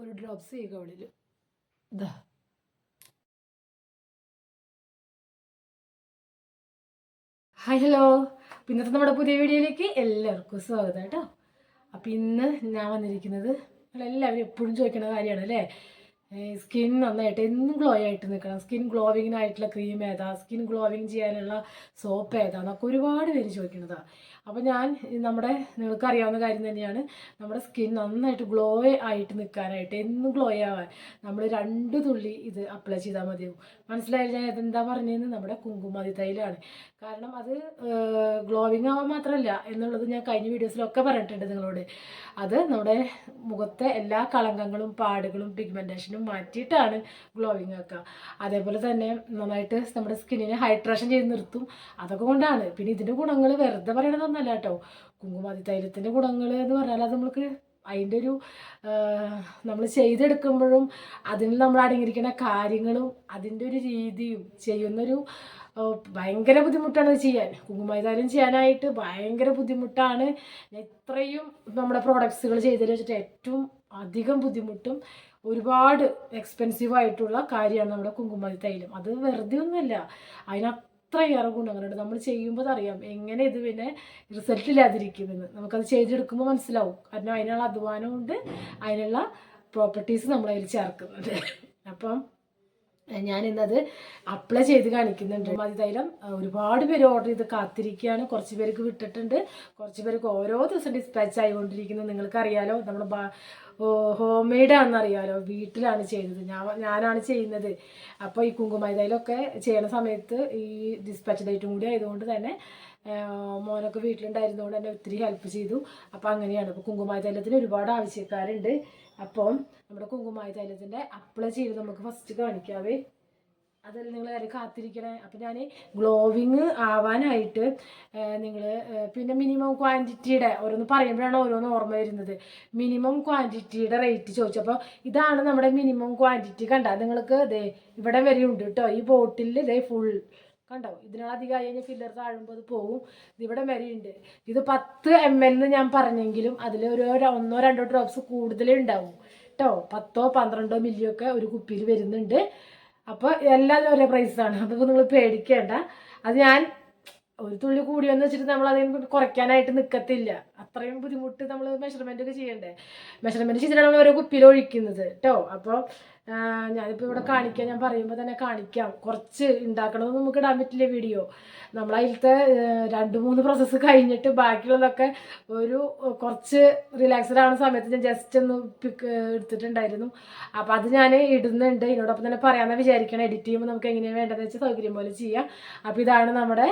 ഒരു ഡ്രോപ്സ് ചെയ്യുക ഉള്ളിൽ ഇതാ ഹായ് ഹലോ ഇന്നത്തെ നമ്മുടെ പുതിയ വീഡിയോയിലേക്ക് എല്ലാവർക്കും സ്വാഗതം കേട്ടോ. അപ്പോൾ ഇന്ന് ഞാൻ വന്നിരിക്കുന്നത് നിങ്ങളെല്ലാവരും എപ്പോഴും ചോദിക്കുന്ന കാര്യമാണ് അല്ലേ? സ്കിൻ നന്നായിട്ട് എന്നും ഗ്ലോ ആയിട്ട് നിൽക്കണം സ്കിൻ ഗ്ലോവിങ്ങിനായിട്ടുള്ള ക്രീം ഏതാ? സ്കിൻ ഗ്ലോവിങ് ചെയ്യാനുള്ള സോപ്പ് ഏതാ? എന്നൊക്കെ ഒരുപാട് പേര് ചോദിക്കുന്നതാണ് അപ്പോൾ ഞാൻ നമ്മുടെ നിങ്ങൾക്ക് അറിയാവുന്ന കാര്യം തന്നെയാണ്. നമ്മുടെ സ്കിൻ നന്നായിട്ട് ഗ്ലോ ആയിട്ട് നിൽക്കാനായിട്ട് എന്നും ഗ്ലോ ആവാൻ നമ്മൾ രണ്ട് തുള്ളി ഇത് അപ്ലൈ ചെയ്താൽ മതിയാവും. മനസ്സിലായില്ല? ഇതെന്താ പറഞ്ഞതെന്ന് നമ്മുടെ കുങ്കുമതി തൈലാണ് കാരണം അത് ഗ്ലോവിങ് ആവാൻ മാത്രമല്ല എന്നുള്ളത് ഞാൻ കഴിഞ്ഞ വീഡിയോസിലൊക്കെ പറഞ്ഞിട്ടുണ്ട് നിങ്ങളോട്. അത് നമ്മുടെ മുഖത്തെ എല്ലാ കളങ്കങ്ങളും പാടുകളും പിഗ്മെന്റേഷനും മാറ്റിയിട്ടാണ് ഗ്ലോവിങ് ആക്കുക. അതേപോലെ തന്നെ നന്നായിട്ട് നമ്മുടെ സ്കിന്നിനെ ഹൈഡ്രേഷൻ ചെയ്ത് നിർത്തും. അതൊക്കെ കൊണ്ടാണ്. പിന്നെ ഇതിന്റെ ഗുണങ്ങൾ വെറുതെ പറയണതൊന്നല്ല കേട്ടോ. കുങ്കുമാതി തൈലത്തിന്റെ ഗുണങ്ങൾ എന്ന് പറഞ്ഞാൽ അത് നമ്മൾക്ക് അതിന്റെ ഒരു നമ്മൾ ചെയ്തെടുക്കുമ്പോഴും അതിൽ നമ്മൾ അടങ്ങിയിരിക്കുന്ന കാര്യങ്ങളും അതിന്റെ ഒരു രീതിയും ചെയ്യുന്നൊരു ഭയങ്കര ബുദ്ധിമുട്ടാണ് ചെയ്യാൻ. കുങ്കുമായിതാരം ചെയ്യാനായിട്ട് ഭയങ്കര ബുദ്ധിമുട്ടാണ്. ഇത്രയും നമ്മുടെ പ്രോഡക്ട്സുകൾ ചെയ്തതിൽ വെച്ചിട്ട് ഏറ്റവും അധികം ബുദ്ധിമുട്ടും ഒരുപാട് എക്സ്പെൻസീവ് ആയിട്ടുള്ള കാര്യമാണ് നമ്മുടെ കുങ്കുമതി തൈലം. അത് വെറുതെ ഒന്നുമല്ല. അതിനത്രയേറെ ഗുണങ്ങളുണ്ട്. നമ്മൾ ചെയ്യുമ്പോൾ അറിയാം എങ്ങനെ ഇത് പിന്നെ റിസൾട്ട് ഇല്ലാതിരിക്കുമെന്ന്. നമുക്കത് ചെയ്തെടുക്കുമ്പോൾ മനസ്സിലാവും. കാരണം അതിനുള്ള അധ്വാനം കൊണ്ട് അതിനുള്ള പ്രോപ്പർട്ടീസ് നമ്മൾ അതിൽ അപ്പം ഞാൻ ഇന്നത് അപ്ലൈ ചെയ്ത് കാണിക്കുന്നുണ്ട്. മതി തൈലം ഒരുപാട് പേര് ഓർഡർ ചെയ്ത് കാത്തിരിക്കുകയാണ്. കുറച്ച് പേർക്ക് വിട്ടിട്ടുണ്ട്. കുറച്ച് പേർക്ക് ഓരോ ദിവസം ഡിസ്പാച്ച് ആയിക്കൊണ്ടിരിക്കുന്നത് നിങ്ങൾക്കറിയാലോ നമ്മൾ ഹോം മെയ്ഡ് ആണെന്ന് അറിയാലോ വീട്ടിലാണ് ചെയ്യുന്നത് ഞാൻ ഞാനാണ് ചെയ്യുന്നത്. അപ്പോൾ ഈ കുങ്കുമ തൈലമൊക്കെ ചെയ്യണ സമയത്ത് ഈ ഡിസ്പാച്ച് ഡേറ്റും കൂടി ആയതുകൊണ്ട് തന്നെ മോനൊക്കെ വീട്ടിലുണ്ടായിരുന്നതുകൊണ്ട് എന്നെ ഒത്തിരി ഹെൽപ്പ് ചെയ്തു. അപ്പോൾ അങ്ങനെയാണ്. അപ്പോൾ കുങ്കുമായ തൈലത്തിന് ഒരുപാട് ആവശ്യക്കാരുണ്ട്. അപ്പം നമ്മുടെ കുങ്കുമായ തൈലത്തിന്റെ അപ്ലൈ ചെയ്ത് നമുക്ക് ഫസ്റ്റ് കാണിക്കാവേ. അതല്ല നിങ്ങൾ ആരും കാത്തിരിക്കണേ. അപ്പം ഞാൻ ഗ്ലോവിങ് ആവാനായിട്ട് നിങ്ങൾ പിന്നെ മിനിമം ക്വാണ്ടിറ്റിയുടെ ഓരോന്ന് പറയുമ്പോഴാണ് ഓരോന്ന് ഓർമ്മ വരുന്നത്. മിനിമം ക്വാണ്ടിറ്റിയുടെ റേറ്റ് ചോദിച്ചപ്പോൾ ഇതാണ് നമ്മുടെ മിനിമം ക്വാണ്ടിറ്റി കണ്ട. നിങ്ങൾക്ക് ഇതേ ഇവിടെ വരെ ഉണ്ട് കേട്ടോ ഈ ബോട്ടിൽ ഇതേ ഫുൾ കണ്ടോ? ഇതിനധികമായി കഴിഞ്ഞ ഫില്ലർ താഴുമ്പോൾ അത് പോവും. ഇതിവിടെ മരിയുണ്ട് ഇത് പത്ത് എം എൽ എന്ന് ഞാൻ പറഞ്ഞെങ്കിലും അതിൽ ഒരു ഒന്നോ രണ്ടോ ഡ്രോപ്സ് കൂടുതലേ ഉണ്ടാവും. കേട്ടോ പത്തോ പന്ത്രണ്ടോ മില്ലിയോ ഒക്കെ ഒരു കുപ്പിയിൽ വരുന്നുണ്ട്. അപ്പോൾ എല്ലാം ഒരേ പ്രൈസാണ് അപ്പോൾ നിങ്ങൾ പേടിക്കേണ്ട. അത് ഞാൻ ഒരു തുള്ളി കൂടിയെന്ന് വെച്ചിട്ട് നമ്മൾ അതിന് കുറയ്ക്കാനായിട്ട് നിൽക്കത്തില്ല അത്രയും ബുദ്ധിമുട്ട് നമ്മൾ മെഷർമെന്റ് ഒക്കെ ചെയ്യണ്ടേ. മെഷർമെന്റ് ചെയ്തിട്ടാണ് നമ്മൾ ഓരോ കുപ്പിയിൽ ഒഴിക്കുന്നത് കേട്ടോ അപ്പോൾ ഞാനിപ്പോൾ ഇവിടെ കാണിക്കാം. ഞാൻ പറയുമ്പോൾ തന്നെ കാണിക്കാം. കുറച്ച് ഉണ്ടാക്കണമെന്ന് നമുക്ക് ഇടാൻ പറ്റില്ല വീഡിയോ. നമ്മൾ അതിലത്തെ രണ്ട് മൂന്ന് പ്രോസസ്സ് കഴിഞ്ഞിട്ട് ബാക്കിയുള്ളതൊക്കെ ഒരു കുറച്ച് റിലാക്സ്ഡ് ആവുന്ന സമയത്ത് ഞാൻ ജസ്റ്റ് ഒന്ന് പിക്ക് എടുത്തിട്ടുണ്ടായിരുന്നു. അപ്പോൾ അത് ഞാൻ ഇടുന്നുണ്ട്. ഇതിനോടൊപ്പം തന്നെ പറയാമെന്ന് വിചാരിക്കണം. എഡിറ്റ് ചെയ്യുമ്പോൾ നമുക്ക് എങ്ങനെയാണ് വേണ്ടതെന്ന് വെച്ചാൽ സൗകര്യം പോലെ ചെയ്യാം. അപ്പോൾ ഇതാണ് നമ്മുടെ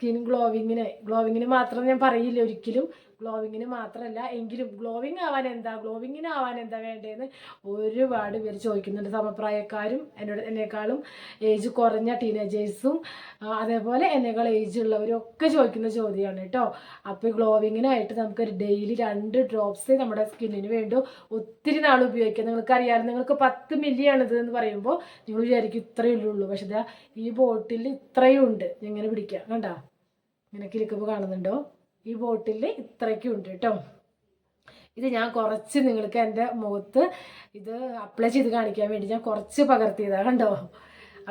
സ്കിൻ ഗ്ലോവിങ്ങിന് ഗ്ലോവിങ്ങിന് മാത്രം ഞാൻ പറയില്ല ഒരിക്കലും. ഗ്ലോവിങ്ങിന് മാത്രമല്ല എങ്കിലും ഗ്ലോവിങ് ആവാൻ എന്താ? ഗ്ലോവിങ്ങിന് ആവാൻ എന്താ വേണ്ടതെന്ന് ഒരുപാട് പേര് ചോദിക്കുന്നുണ്ട്. സമപ്രായക്കാരും എന്നോട് എന്നെക്കാളും ഏജ് കുറഞ്ഞ ടീനേജേഴ്സും അതേപോലെ എന്നെക്കാൾ ഏജ് ഉള്ളവരും ഒക്കെ ചോദിക്കുന്ന ചോദ്യമാണ് കേട്ടോ. അപ്പോൾ ഗ്ലോവിങ്ങിനായിട്ട് നമുക്കൊരു ഡെയിലി രണ്ട് ഡ്രോപ്സ് നമ്മുടെ സ്കിന്നിന് വേണ്ടി ഒത്തിരി നാൾ ഉപയോഗിക്കാം. നിങ്ങൾക്ക് അറിയാമല്ലോ നിങ്ങൾക്ക് പത്ത് മില്ലിയാണ് ഇത് എന്ന് പറയുമ്പോൾ നിങ്ങൾ വിചാരിക്കും ഇത്രയേ ഉള്ളൂ. പക്ഷെ ഇതാ ഈ ബോട്ടിൽ ഇത്രയും ഉണ്ട്. ഇങ്ങനെ പിടിക്കാം. കണ്ടാ? ഇങ്ങനെ കിലുക്കുമ്പോൾ കാണുന്നുണ്ടോ? ഈ ബോട്ടിൽ ഇത്രയ്ക്കും ഉണ്ട് കേട്ടോ. ഇത് ഞാൻ കുറച്ച് നിങ്ങൾക്ക് എന്റെ മുഖത്ത് ഇത് അപ്ലൈ ചെയ്ത് കാണിക്കാൻ വേണ്ടി ഞാൻ കുറച്ച് പകർത്തിയതാണ് കണ്ടോ?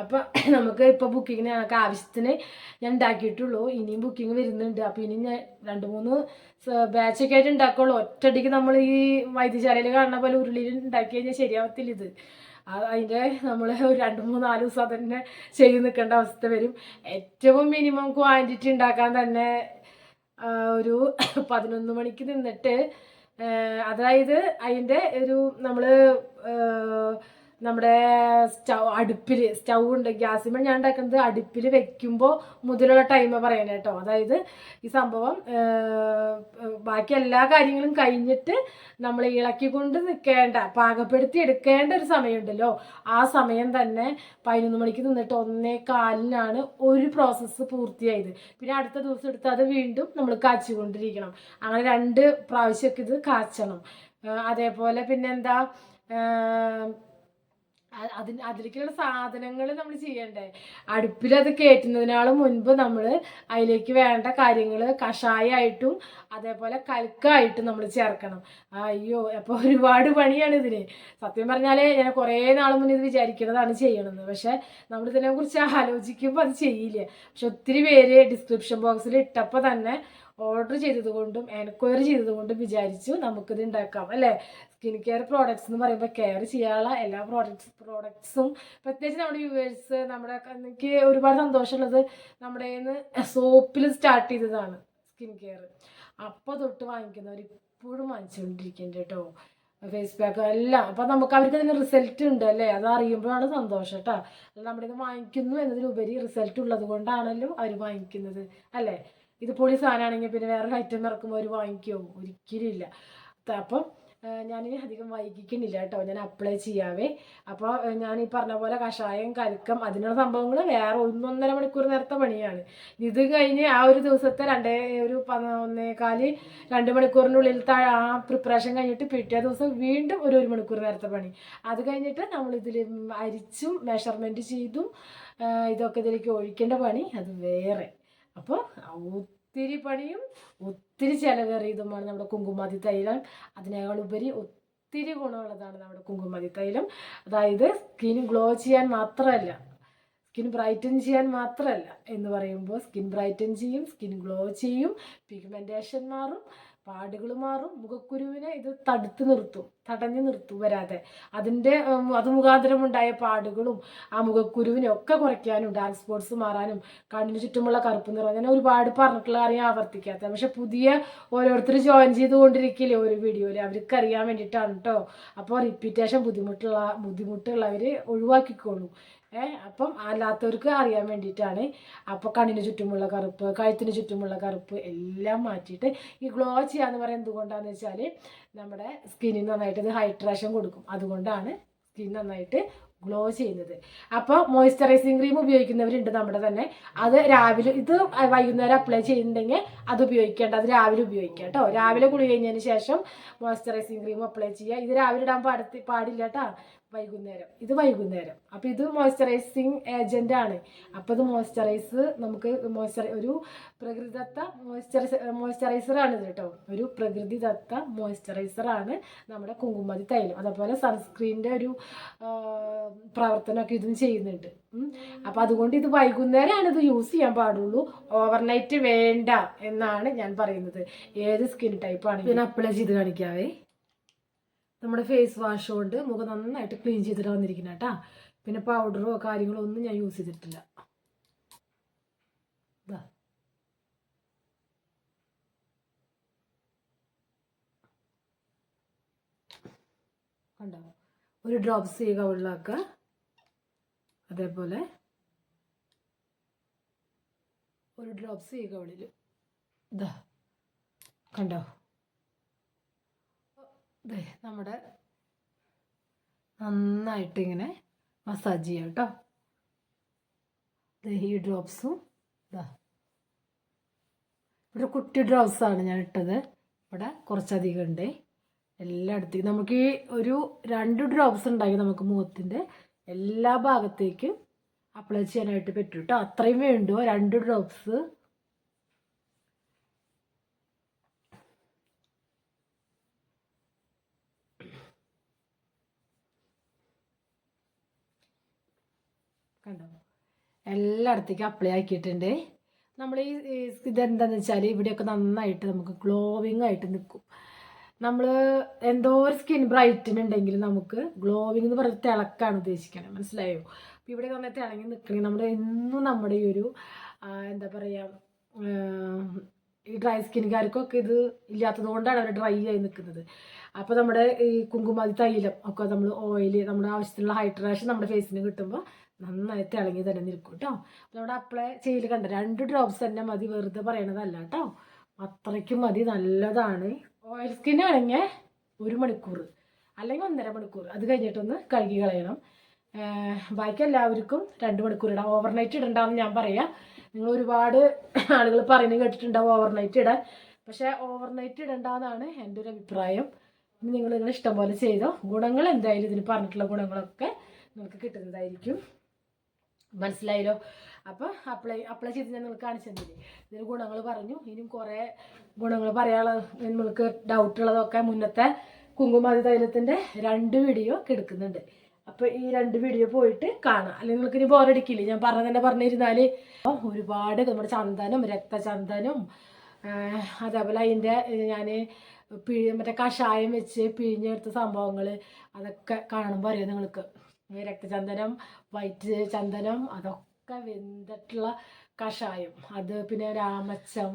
അപ്പോൾ നമുക്ക് ഇപ്പോൾ ബുക്കിങ്ങിന് ഞങ്ങൾക്ക് ആവശ്യത്തിന് ഞാൻ ഉണ്ടാക്കിയിട്ടുള്ളൂ. ഇനിയും ബുക്കിംഗ് വരുന്നുണ്ട്. അപ്പോൾ ഇനി ഞാൻ രണ്ട് മൂന്ന് ബാച്ചൊക്കെ ആയിട്ട് ഉണ്ടാക്കുള്ളൂ. ഒറ്റയടിക്ക് നമ്മൾ ഈ വൈദ്യശാലയിൽ കാണുന്ന പോലെ ഉരുളിയിൽ ഉണ്ടാക്കി കഴിഞ്ഞാൽ ശരിയാവത്തില്ല ഇത്. അതിന്റെ നമ്മൾ ഒരു രണ്ട് മൂന്ന് നാല് ദിവസം തന്നെ ചെയ്ത് നിൽക്കേണ്ട അവസ്ഥ വരും. ഏറ്റവും മിനിമം ക്വാണ്ടിറ്റി ഉണ്ടാക്കാൻ തന്നെ ഒരു പതിനൊന്ന് മണിക്ക് നിന്നിട്ട് അതായത് അതിന്റെ ഒരു നമ്മൾ നമ്മുടെ സ്റ്റൗ അടുപ്പിൽ സ്റ്റൗ ഉണ്ട് ഗ്യാസ് ഗ്യാസിന്മേൽ ഞാൻ ഉണ്ടാക്കുന്നത് അടുപ്പിൽ വെക്കുമ്പോൾ മുതലുള്ള ടൈം പറയണേ കേട്ടോ അതായത് ഈ സംഭവം ബാക്കി എല്ലാ കാര്യങ്ങളും കഴിഞ്ഞിട്ട് നമ്മൾ ഇളക്കി കൊണ്ട് നിൽക്കേണ്ട പാകപ്പെടുത്തി എടുക്കേണ്ട ഒരു സമയമുണ്ടല്ലോ. ആ സമയം തന്നെ പതിനൊന്ന് മണിക്ക് നിന്നിട്ട് ഒന്നേ കാലിനാണ് ഒരു പ്രോസസ്സ് പൂർത്തിയായത്. പിന്നെ അടുത്ത ദിവസം എടുത്ത് അത് വീണ്ടും നമ്മൾ കാച്ചുകൊണ്ടിരിക്കണം അങ്ങനെ രണ്ട് പ്രാവശ്യമൊക്കെ ഇത് കാച്ചണം. അതേപോലെ പിന്നെന്താ അതിന് അതിലേക്കുള്ള സാധനങ്ങൾ നമ്മൾ ചെയ്യണ്ടേ? അടുപ്പിൽ അത് കയറ്റുന്നതിനാളും മുൻപ് നമ്മൾ അതിലേക്ക് വേണ്ട കാര്യങ്ങൾ കഷായമായിട്ടും അതേപോലെ കൽക്കായിട്ടും നമ്മൾ ചേർക്കണം. അയ്യോ അപ്പോൾ ഒരുപാട് പണിയാണ് ഇതിന് സത്യം പറഞ്ഞാൽ ഞാൻ കുറേ നാൾ മുന്നേ ഇത് വിചാരിക്കുന്നതാണ് ചെയ്യണമെന്ന് പക്ഷേ നമ്മൾ ഇതിനെക്കുറിച്ച് ആലോചിക്കുമ്പോൾ അത് ചെയ്യില്ല. പക്ഷെ ഒത്തിരി പേര് ഡിസ്ക്രിപ്ഷൻ ബോക്സിൽ ഇട്ടപ്പോൾ തന്നെ ഓർഡർ ചെയ്തതുകൊണ്ടും എൻക്വയറി ചെയ്തതുകൊണ്ടും വിചാരിച്ചു നമുക്കിത് ഉണ്ടാക്കാം അല്ലേ? സ്കിൻ കെയർ പ്രോഡക്ട്സ് എന്ന് പറയുമ്പോൾ കെയർ ചെയ്യാനുള്ള എല്ലാ പ്രോഡക്ട്സ് പ്രോഡക്ട്സും പ്രത്യേകിച്ച് നമ്മുടെ വ്യൂവേഴ്സ് നമ്മുടെ എനിക്ക് ഒരുപാട് സന്തോഷമുള്ളത് നമ്മുടെ സോപ്പിൽ സ്റ്റാർട്ട് ചെയ്തതാണ് സ്കിൻ കെയർ അപ്പോൾ തൊട്ട് വാങ്ങിക്കുന്നവർ ഇപ്പോഴും വാങ്ങിച്ചുകൊണ്ടിരിക്കുന്നുണ്ട് കേട്ടോ ഫേസ് പാക്ക് എല്ലാം അപ്പോൾ നമുക്ക് അവർക്ക് അതിന് റിസൾട്ട് ഉണ്ട് അല്ലേ? അത് അറിയുമ്പോഴാണ് സന്തോഷം കേട്ടോ അല്ല നമ്മുടെ ഇത് വാങ്ങിക്കുന്നു എന്നതിലുപരി റിസൾട്ട് ഉള്ളത് കൊണ്ടാണല്ലോ അവർ വാങ്ങിക്കുന്നത് അല്ലേ? ഇത് പൊളി സാധനമാണെങ്കിൽ പിന്നെ വേറെ ഐറ്റം ഇറക്കുമ്പോൾ അവർ വാങ്ങിക്കുമോ ഒരിക്കലും ഇല്ല. അപ്പം ഞാനിനി അധികം വൈകിക്കുന്നില്ല കേട്ടോ. ഞാൻ അപ്ലൈ ചെയ്യാവേ. അപ്പോൾ ഞാൻ ഈ പറഞ്ഞ പോലെ കഷായം കൽക്കം അതിനുള്ള സംഭവങ്ങൾ വേറെ ഒന്നൊന്നര മണിക്കൂർ നേരത്തെ പണിയാണ്. ഇത് കഴിഞ്ഞ് ആ ഒരു ദിവസത്തെ രണ്ടേ ഒരു ഒന്നേകാൽ രണ്ട് മണിക്കൂറിനുള്ളിലത്തെ ആ പ്രിപ്പറേഷൻ കഴിഞ്ഞിട്ട് പിറ്റേ ദിവസം വീണ്ടും ഒരു ഒരു മണിക്കൂർ നേരത്തെ പണി. അത് കഴിഞ്ഞിട്ട് നമ്മൾ ഇതിൽ അരിച്ചും മെഷർമെന്റ് ചെയ്തും ഇതൊക്കെ ഇതിലേക്ക് ഒഴിക്കേണ്ട പണി അത് വേറെ. അപ്പോൾ ഒത്തിരി പണിയും ഒത്തിരി ചിലവേറിയതുമാണ് നമ്മുടെ കുങ്കുമാതി തൈലം. അതിനേക്കാൾ ഉപരി ഒത്തിരി ഗുണമുള്ളതാണ് നമ്മുടെ കുങ്കുമാതി തൈലം. അതായത് സ്കിൻ ഗ്ലോ ചെയ്യാൻ മാത്രമല്ല സ്കിൻ ബ്രൈറ്റൻ ചെയ്യാൻ മാത്രമല്ല എന്ന് പറയുമ്പോൾ സ്കിൻ ബ്രൈറ്റൻ ചെയ്യും സ്കിൻ ഗ്ലോ ചെയ്യും പിഗ്മെന്റേഷൻ മാറും. പാടുകൾ മാറും മുഖക്കുരുവിനെ ഇത് തടുത്ത് നിർത്തും തടഞ്ഞു നിർത്തും വരാതെ. അതിന്റെ അത് മുഖാന്തരം ഉണ്ടായ പാടുകളും ആ മുഖക്കുരുവിനെ ഒക്കെ കുറയ്ക്കാനും ഡാർക്ക് സ്പോട്സ് മാറാനും കണ്ണിന് ചുറ്റുമുള്ള കറുപ്പ് നിറം ഞാൻ ഒരുപാട് പറഞ്ഞിട്ടുള്ള കാര്യം ആവർത്തിക്കാത്ത. പക്ഷെ പുതിയ ഓരോരുത്തർ ജോയിൻ ചെയ്തുകൊണ്ടിരിക്കില്ലേ ഒരു വീഡിയോയിൽ അവർക്ക് അറിയാൻ വേണ്ടിയിട്ടാണ് കേട്ടോ അപ്പോൾ റിപ്പീറ്റേഷൻ ബുദ്ധിമുട്ടുള്ള ബുദ്ധിമുട്ടുള്ളവർ ഒഴിവാക്കിക്കോളൂ. ഏ അപ്പം അല്ലാത്തവർക്ക് അറിയാൻ വേണ്ടിയിട്ടാണ്. അപ്പോൾ കണ്ണിന് ചുറ്റുമുള്ള കറുപ്പ് കഴുത്തിന് ചുറ്റുമുള്ള കറുപ്പ് എല്ലാം മാറ്റിയിട്ട് ഈ ഗ്ലോ ചെയ്യാന്ന് പറയുന്നത് എന്തുകൊണ്ടാണെന്ന് വെച്ചാൽ നമ്മുടെ സ്കിന്നിന് നന്നായിട്ട് ഇത് ഹൈഡ്രേഷൻ കൊടുക്കും. അതുകൊണ്ടാണ് സ്കിൻ നന്നായിട്ട് ഗ്ലോ ചെയ്യുന്നത്. അപ്പോൾ മോയ്സ്ചറൈസിങ് ക്രീം ഉപയോഗിക്കുന്നവരുണ്ട് നമ്മുടെ തന്നെ. അത് രാവിലെ ഇത് വൈകുന്നേരം അപ്ലൈ ചെയ്യുന്നുണ്ടെങ്കിൽ അത് ഉപയോഗിക്കേണ്ട അത് രാവിലെ ഉപയോഗിക്കുക കേട്ടോ. രാവിലെ കുളി കഴിഞ്ഞതിന് ശേഷം മോയ്സ്ചറൈസിങ് ക്രീം അപ്ലൈ ചെയ്യുക. ഇത് രാവിലെ ഇടാൻ പാടത്തി പാടില്ല കേട്ടോ. വൈകുന്നേരം. ഇത് വൈകുന്നേരം. അപ്പോൾ ഇത് മോയ്സ്ചറൈസിങ് ഏജന്റ് ആണ്. അപ്പോൾ ഇത് മോയ്സ്ചറൈസ് നമുക്ക് മോയ്സ്ചറ ഒരു പ്രകൃതിദത്ത മോയ്സ്ചറൈസ മോയ്സ്ചറൈസറാണ് ഇത് കേട്ടോ. ഒരു പ്രകൃതിദത്ത മോയ്സ്ചറൈസറാണ് നമ്മുടെ കുങ്കുമതി തൈലം. അതേപോലെ സൺസ്ക്രീനിന്റെ ഒരു പ്രവർത്തനമൊക്കെ ഇതും ചെയ്യുന്നുണ്ട്. അപ്പോൾ അതുകൊണ്ട് ഇത് വൈകുന്നേരമാണ് ഇത് യൂസ് ചെയ്യാൻ പാടുള്ളൂ. ഓവർനൈറ്റ് വേണ്ട എന്നാണ് ഞാൻ പറയുന്നത്. ഏത് സ്കിൻ ടൈപ്പാണ് ഞാൻ അപ്ലൈ ചെയ്ത് കാണിക്കാവേ. നമ്മുടെ ഫേസ് വാഷ് കൊണ്ട് മുഖം നന്നായിട്ട് ക്ലീൻ ചെയ്തിട്ട് വന്നിരിക്കുന്ന കേട്ടാ പിന്നെ പൗഡറോ കാര്യങ്ങളോ ഒന്നും ഞാൻ യൂസ് ചെയ്തിട്ടില്ല. കണ്ടോ? ഒരു ഡ്രോപ്സ് ചെയ്യുക വെള്ളമൊക്കെ അതേപോലെ ഒരു ഡ്രോപ്സ് ചെയ്യുക വെള്ളിൽ ഇതാ കണ്ടോ? നമ്മുടെ നന്നായിട്ട് ഇങ്ങനെ മസാജ് ചെയ്യാം കേട്ടോ. ഈ ഡ്രോപ്സും ഇതാ ഇവിടെ കുട്ടി ഡ്രോപ്സാണ് ഞാൻ ഇട്ടത്. ഇവിടെ കുറച്ചധികം ഉണ്ട്. എല്ലായിടത്തേക്കും നമുക്ക് ഈ ഒരു രണ്ട് ഡ്രോപ്സ് ഉണ്ടാക്കി നമുക്ക് മുഖത്തിന്റെ എല്ലാ ഭാഗത്തേക്കും അപ്ലൈ ചെയ്യാനായിട്ട് പറ്റും കേട്ടോ. അത്രയും വേണ്ടോ? രണ്ട് ഡ്രോപ്സ് കണ്ടോ? എല്ലായിടത്തേക്കും അപ്ലൈ ആക്കിയിട്ടുണ്ട്. നമ്മൾ ഈ ഇതെന്താണെന്ന് വെച്ചാൽ ഇവിടെയൊക്കെ നന്നായിട്ട് നമുക്ക് ഗ്ലോവിങ് ആയിട്ട് നിൽക്കും നമ്മൾ എന്തോ ഒരു സ്കിൻ ബ്രൈറ്റൻ ഉണ്ടെങ്കിൽ നമുക്ക് ഗ്ലോവിങ് എന്ന് പറഞ്ഞ തിളക്കാണ് ഉദ്ദേശിക്കുന്നത് മനസ്സിലായോ? അപ്പോൾ ഇവിടെ നന്നായി തിളങ്ങി നിൽക്കണമെങ്കിൽ നമ്മൾ എന്നും നമ്മുടെ ഈ ഒരു എന്താ പറയുക ഈ ഡ്രൈ സ്കിൻകാർക്കൊക്കെ ഇത് ഇല്ലാത്തത് കൊണ്ടാണ് അവർ ഡ്രൈ ആയി നിൽക്കുന്നത് അപ്പോൾ നമ്മുടെ ഈ കുങ്കുമാതി തൈലം ഒക്കെ നമ്മൾ ഓയിൽ നമ്മുടെ ആവശ്യത്തിനുള്ള ഹൈഡ്രേഷൻ നമ്മുടെ ഫേസിന് കിട്ടുമ്പോൾ നന്നായി തിളങ്ങി തന്നെ നിൽക്കും കേട്ടോ നമ്മുടെ അപ്ലൈ ചെയ്യൽ കണ്ട രണ്ട് ഡ്രോപ്സ് തന്നെ മതി വെറുതെ പറയണതല്ല കേട്ടോ അത്രയ്ക്കും മതി നല്ലതാണ്. ഓയിൽ സ്കിൻ ആണെങ്കിൽ ഒരു മണിക്കൂർ അല്ലെങ്കിൽ ഒന്നര മണിക്കൂർ അത് കഴിഞ്ഞിട്ടൊന്ന് കഴുകി കളയണം. ബാക്കി എല്ലാവർക്കും രണ്ട് മണിക്കൂർ ഇടാം. ഓവർനൈറ്റ് ഇടണ്ടാന്ന് ഞാൻ പറയാം. നിങ്ങൾ ഒരുപാട് ആളുകൾ പറയുന്നത് കേട്ടിട്ടുണ്ടാവും ഓവർനൈറ്റ് ഇടാൻ. പക്ഷേ ഓവർനൈറ്റ് ഇടണ്ടെന്നാണ് എന്റെ ഒരു അഭിപ്രായം. നിങ്ങൾ നിങ്ങളുടെ ഇഷ്ടം പോലെ ചെയ്തോ. ഗുണങ്ങൾ എന്തായാലും ഇതിന് പറഞ്ഞിട്ടുള്ള ഗുണങ്ങളൊക്കെ നിങ്ങൾക്ക് കിട്ടുന്നതായിരിക്കും. മനസ്സിലായല്ലോ? അപ്പോൾ അപ്ലൈ അപ്ലൈ ചെയ്ത് ഞാൻ നിങ്ങൾക്ക് കാണിച്ചു തന്നില്ലേ? ഇതിന് ഗുണങ്ങൾ പറഞ്ഞു. ഇനിയും കുറേ ഗുണങ്ങൾ പറയാനുള്ള നിങ്ങൾക്ക് ഡൗട്ടുള്ളതൊക്കെ മുന്നത്തെ കുങ്കുമാതി തൈലത്തിന്റെ രണ്ട് വീഡിയോ കെടുക്കുന്നുണ്ട് അപ്പോൾ ഈ രണ്ട് വീഡിയോ പോയിട്ട് കാണാം. അല്ലെങ്കിൽ നിങ്ങൾക്ക് ഇനി ബോറടിക്കില്ലേ ഞാൻ പറഞ്ഞ തന്നെ പറഞ്ഞിരുന്നാൽ ഒരുപാട് നമ്മുടെ ചന്ദനം രക്തചന്ദനം അതേപോലെ അതിന്റെ ഞാൻ പിഴി മറ്റേ കഷായം വെച്ച് പിഴിഞ്ഞെടുത്ത സംഭവങ്ങൾ അതൊക്കെ കാണുമ്പോൾ അറിയാം നിങ്ങൾക്ക്? രക്തചന്ദനം വൈറ്റ് ചന്ദനം അതൊക്കെ വെന്തിട്ടുള്ള കഷായം. അത് പിന്നെ രാമച്ചം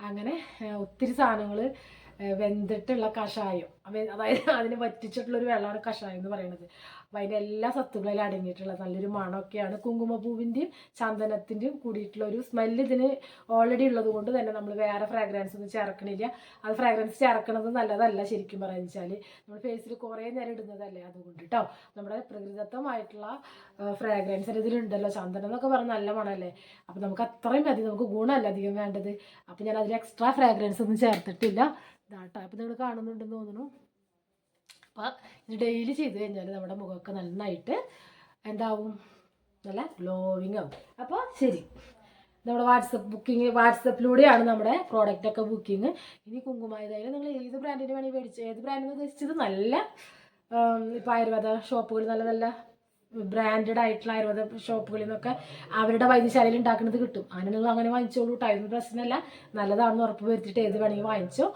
അങ്ങനെ ഒത്തിരി സാധനങ്ങൾ വെന്തിട്ടുള്ള കഷായം. അതായത് അതിന് വറ്റിച്ചിട്ടുള്ളൊരു വെള്ളമാണ് കഷായം എന്ന് പറയുന്നത് അപ്പം അതിന്റെ എല്ലാ സത്തുക്കളിലും അടങ്ങിയിട്ടുള്ള നല്ലൊരു മണമൊക്കെയാണ് കുങ്കുമപ്പൂവിന്റെയും ചന്ദനത്തിന്റെയും കൂടിയിട്ടുള്ള ഒരു സ്മെല്ല് ഇതിന് ഓൾറെഡി ഉള്ളത് കൊണ്ട് തന്നെ നമ്മൾ വേറെ ഫ്രാഗ്രൻസ് ഒന്നും ചേർക്കണില്ല. അത് ഫ്രാഗ്രൻസ് ചേർക്കണത് നല്ലതല്ല ശരിക്കും പറയുന്നത് വെച്ചാൽ നമ്മൾ ഫേസിൽ കുറേ നേരം ഇടുന്നതല്ലേ അതുകൊണ്ട് കേട്ടോ നമ്മുടെ പ്രകൃതിദത്തമായിട്ടുള്ള ഫ്രാഗ്രൻസ് ഇതിലുണ്ടല്ലോ. ചന്ദനം എന്നൊക്കെ പറഞ്ഞാൽ നല്ല മണമല്ലേ അപ്പം നമുക്ക് അത്രയും മതി നമുക്ക് ഗുണമല്ല അധികം വേണ്ടത്? അപ്പം ഞാൻ അതിൽ എക്സ്ട്രാ ഫ്രാഗ്രൻസ് ഒന്നും ചേർത്തിട്ടില്ല. ഇതാട്ടോ. അപ്പോൾ നിങ്ങൾ കാണുന്നുണ്ടെന്ന് തോന്നുന്നു. അപ്പോൾ ഇത് ഡെയിലി ചെയ്ത് കഴിഞ്ഞാൽ നമ്മുടെ മുഖമൊക്കെ നന്നായിട്ട് എന്താവും? നല്ല ഗ്ലോവിങ് ആവും. അപ്പോൾ ശരി. നമ്മുടെ വാട്സപ്പ് ബുക്കിംഗ് വാട്സപ്പിലൂടെയാണ് നമ്മുടെ പ്രോഡക്റ്റ് ഒക്കെ ബുക്കിംഗ് ഇനി കുങ്കുമായതായാലും നിങ്ങൾ ഏത് ബ്രാൻഡിന് വേണമെങ്കിൽ മേടിച്ച് ഏത് ബ്രാൻഡിന് ഉദ്ദേശിച്ചത് നല്ല ഇപ്പോൾ ആയുർവേദ ഷോപ്പുകൾ നല്ല നല്ല ബ്രാൻഡഡ് ആയിട്ടുള്ള ആയുർവേദ ഷോപ്പുകളിൽ നിന്നൊക്കെ അവരുടെ വൈദ്യശാലയിൽ ഉണ്ടാക്കുന്നത് കിട്ടും. അങ്ങനെ നിങ്ങൾ അങ്ങനെ വാങ്ങിച്ചോളൂ ടൈം പ്രശ്നമല്ല. നല്ലതാണെന്ന് ഉറപ്പ് വരുത്തിയിട്ട് ഏത് വേണമെങ്കിൽ വാങ്ങിച്ചോ.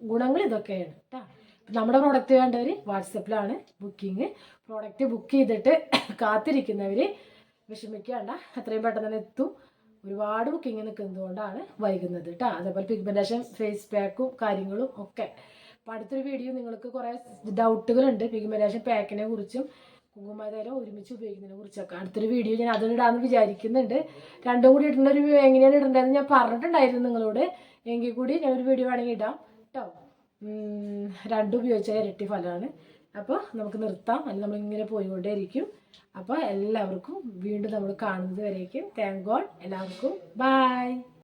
ഗുണങ്ങൾ ഇതൊക്കെയാണ് കേട്ടോ നമ്മുടെ പ്രോഡക്റ്റ് വേണ്ടവർ വാട്സപ്പിലാണ് ബുക്കിംഗ് പ്രോഡക്റ്റ് ബുക്ക് ചെയ്തിട്ട് കാത്തിരിക്കുന്നവർ വിഷമിക്കേണ്ട. എത്രയും പെട്ടെന്ന് തന്നെ എത്തും. ഒരുപാട് ബുക്കിംഗ് നിൽക്കുന്നതുകൊണ്ടാണ് വൈകുന്നത് കേട്ടോ അതേപോലെ പിഗ്മെന്റേഷൻ ഫേസ് പാക്കും കാര്യങ്ങളും ഒക്കെ. അപ്പോൾ അടുത്തൊരു വീഡിയോ നിങ്ങൾക്ക് കുറേ ഡൗട്ടുകളുണ്ട് പിഗ്മെന്റേഷൻ പാക്കിനെ കുറിച്ചും കുങ്കുമതരം ഒരുമിച്ച് ഉപയോഗിക്കുന്നതിനെ കുറിച്ചൊക്കെ. അടുത്തൊരു വീഡിയോ ഞാൻ അതിനിടാമെന്ന് വിചാരിക്കുന്നുണ്ട്. രണ്ടും കൂടി ഇടേണ്ട ഒരു എങ്ങനെയാണ് ഇടേണ്ടതെന്ന് ഞാൻ പറഞ്ഞിട്ടുണ്ടായിരുന്നു നിങ്ങളോട്. എങ്കിൽ കൂടി ഞാൻ ഒരു വീഡിയോ വേണമെങ്കിൽ ഇടാം കേട്ടോ രണ്ടും ഉപയോഗിച്ചാൽ ഇരട്ടി ഫലമാണ്. അപ്പോൾ നമുക്ക് നിർത്താം. അല്ലെങ്കിൽ നമ്മളിങ്ങനെ പോയിക്കൊണ്ടേയിരിക്കും. അപ്പോൾ എല്ലാവർക്കും വീണ്ടും നമ്മൾ കാണുന്നത് വരേക്കും. താങ്ക് ഗോഡ് എല്ലാവർക്കും ബൈ